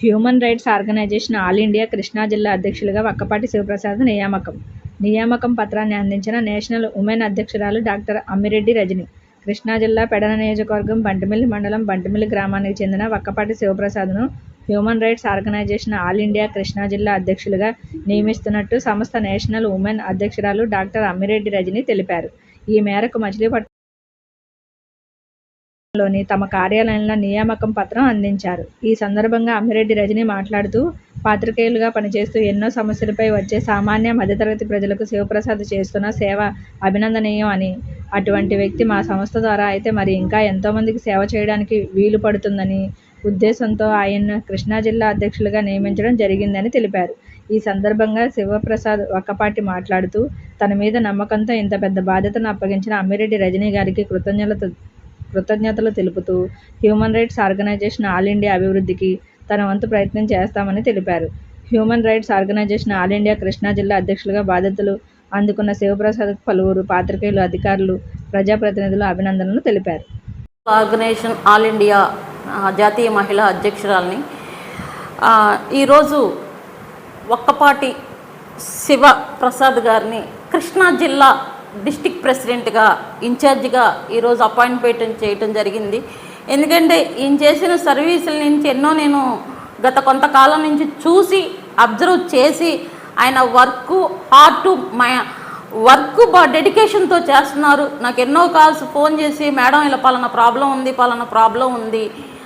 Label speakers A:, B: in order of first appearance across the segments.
A: Human rights organisation all India Krishna జిల్లా అధ్యక్షులుగా వక్కపాటి శివప్రసాద్ నియామకం. నియామకం పత్రాన్ని అందించిన నేషనల్ ఉమెన్ అధ్యక్షురాలు డాక్టర్ అమ్మిరెడ్డి రజని. కృష్ణా జిల్లా పెడన నియోజకవర్గం బంటిమిల్లి మండలం బంటిమిల్లి గ్రామానికి చెందిన Vakkapati శివప్రసాద్ను human rights organisation all India Krishna జిల్లా అధ్యక్షులుగా నియమిస్తున్నట్టు సంస్థ నేషనల్ ఉమెన్ అధ్యక్షురాలు డాక్టర్ అమ్మిరెడ్డి రజని తెలిపారు. ఈ మేరకు మచిలీపట్నం లోని తమ కార్యాలయంలో నియామకం పత్రం అందించారు. ఈ సందర్భంగా అమ్మిరెడ్డి రజని మాట్లాడుతూ పాత్రికేయులుగా పనిచేస్తూ ఎన్నో సమస్యలపై వచ్చే సామాన్య మధ్యతరగతి ప్రజలకు శివప్రసాద్ చేస్తున్న సేవ అభినందనీయం అని. అటువంటి వ్యక్తి మా సంస్థ ద్వారా అయితే మరి ఇంకా ఎంతోమందికి సేవ చేయడానికి వీలు పడుతుందని ఉద్దేశంతో ఆయన్ను కృష్ణా జిల్లా అధ్యక్షులుగా నియమించడం జరిగిందని తెలిపారు. ఈ సందర్భంగా శివప్రసాద్ ఒక్కపాటి మాట్లాడుతూ తన మీద నమ్మకంతో ఇంత పెద్ద బాధ్యతను అప్పగించిన అమ్మిరెడ్డి రజనీ గారికి కృతజ్ఞతలు కృతజ్ఞతలు తెలుపుతూ human rights organisation all India అభివృద్ధికి తన వంతు ప్రయత్నం చేస్తామని తెలిపారు. Human rights organisation all India Krishna జిల్లా అధ్యక్షులుగా బాధ్యతలు అందుకున్న శివప్రసాద్ పలువురు పాత్రికేయులు అధికారులు ప్రజాప్రతినిధులు అభినందనలు తెలిపారు.
B: ఆర్గనైజేషన్ ఆల్ ఇండియా జాతీయ మహిళా అధ్యక్షురాలని ఈరోజు ఒక్కపాటి శివ ప్రసాద్ గారిని కృష్ణా జిల్లా డిస్టిక్ ప్రెసిడెంట్గా ఇన్ఛార్జిగా ఈరోజు అపాయింట్మెంట్ చేయటం జరిగింది. ఎందుకంటే ఈయన చేసిన సర్వీసుల నుంచి ఎన్నో నేను గత కొంతకాలం నుంచి చూసి అబ్జర్వ్ చేసి ఆయన వర్క్ హార్ట్ మై వర్క్ బా డెడికేషన్తో చేస్తున్నారు. నాకు ఎన్నో కాల్స్ ఫోన్ చేసి మేడం ఇలా పలానా ప్రాబ్లం ఉంది పలానా ప్రాబ్లం ఉంది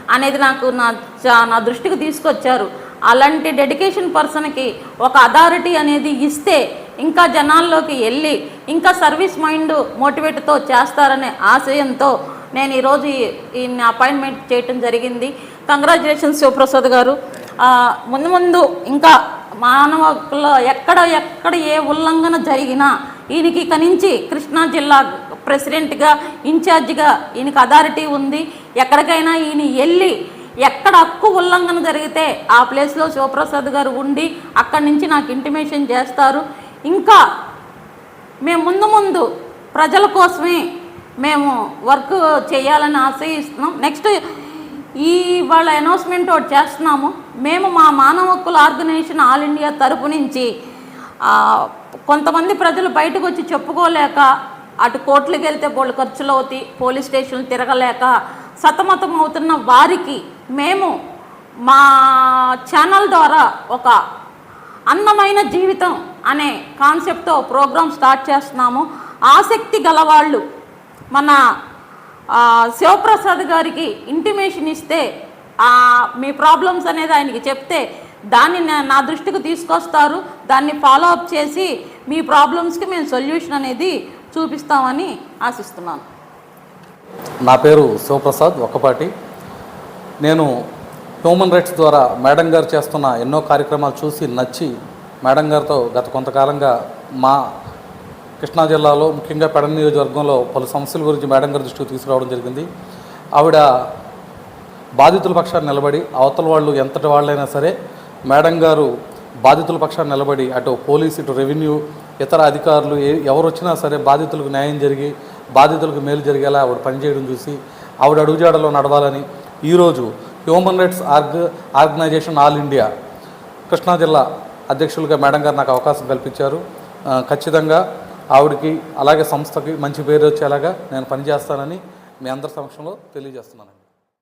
B: అనేది నాకు నా చా- నా దృష్టికి తీసుకొచ్చారు. అలాంటి డెడికేషన్ పర్సన్కి ఒక అథారిటీ అనేది ఇస్తే ఇంకా జనాల్లోకి వెళ్ళి ఇంకా సర్వీస్ మైండ్ మోటివేట్తో చేస్తారనే ఆశయంతో నేను ఈరోజు ఈయన ఈయన్ని అపాయింట్మెంట్ చేయటం జరిగింది. కంగ్రాచులేషన్స్ శివప్రసాద్ గారు. ముందు ముందు ఇంకా మానవకుల ఎక్కడ ఎక్కడ ఏ ఉల్లంఘన జరిగినా ఈయనకి ఇక నుంచి కృష్ణా జిల్లా ప్రెసిడెంట్గా ఇన్ఛార్జిగా ఈయనకి అథారిటీ ఉంది. ఎక్కడికైనా ఈయన వెళ్ళి ఎక్కడ హక్కు ఉల్లంఘన జరిగితే ఆ ప్లేస్లో శివప్రసాద్ గారు ఉండి అక్కడి నుంచి నాకు ఇంటిమేషన్ చేస్తారు. ఇంకా మేము ముందు ముందు ప్రజల కోసమే మేము వర్క్ చేయాలని ఆశయిస్తున్నాం నెక్స్ట్ ఈ వాళ్ళ అనౌన్స్మెంట్ ఒకటి చేస్తున్నాము. మేము మా మానవ హక్కుల ఆర్గనైజేషన్ ఆల్ ఇండియా తరపు నుంచి కొంతమంది ప్రజలు బయటకు వచ్చి చెప్పుకోలేక అటు కోర్టులకు వెళ్తే బోళ్ళు ఖర్చులు అవుతాయి పోలీస్ స్టేషన్లు తిరగలేక సతమతం అవుతున్న వారికి మేము మా ఛానల్ ద్వారా ఒక అందమైన జీవితం అనే కాన్సెప్ట్తో ప్రోగ్రామ్ స్టార్ట్ చేస్తున్నాము. ఆసక్తి గలవాళ్ళు మన శివప్రసాద్ గారికి ఇంటిమేషన్ ఇస్తే మీ ప్రాబ్లమ్స్ అనేది ఆయనకి చెప్తే దాన్ని నా- నా దృష్టికి తీసుకొస్తారు దాన్ని ఫాలో అప్ చేసి మీ ప్రాబ్లమ్స్కి మేము సొల్యూషన్ అనేది చూపిస్తామని ఆశిస్తున్నాను.
C: నా పేరు శివప్రసాద్ ఒక్కపాటి. నేను హ్యూమన్ రైట్స్ ద్వారా మేడం గారు చేస్తున్న ఎన్నో కార్యక్రమాలు చూసి నచ్చి మేడం గారితో గత కొంతకాలంగా మా కృష్ణా జిల్లాలో ముఖ్యంగా పెడ నియోజకవర్గంలో పలు సమస్యల గురించి మేడం గారి దృష్టికి తీసుకురావడం జరిగింది. ఆవిడ బాధితుల పక్షాన్ని నిలబడి అవతల వాళ్ళు ఎంతటి వాళ్ళైనా సరే మేడం గారు బాధితుల పక్షాన్ని నిలబడి అటు పోలీస్ ఇటు రెవెన్యూ ఇతర అధికారులు ఏ ఎవరు వచ్చినా సరే బాధితులకు న్యాయం జరిగి బాధితులకు మేలు జరిగేలా ఆవిడ పనిచేయడం చూసి ఆవిడ అడుగుజాడలో నడవాలని ఈరోజు హ్యూమన్ రైట్స్ ఆర్గ ఆర్గనైజేషన్ ఆల్ ఇండియా కృష్ణా జిల్లా అధ్యక్షులుగా మేడం గారు నాకు అవకాశం కల్పించారు. ఖచ్చితంగా ఆవిడకి అలాగే సంస్థకి మంచి పేరు వచ్చేలాగా నేను పనిచేస్తానని మీ అందరి సమక్షంలో తెలియజేస్తున్నాను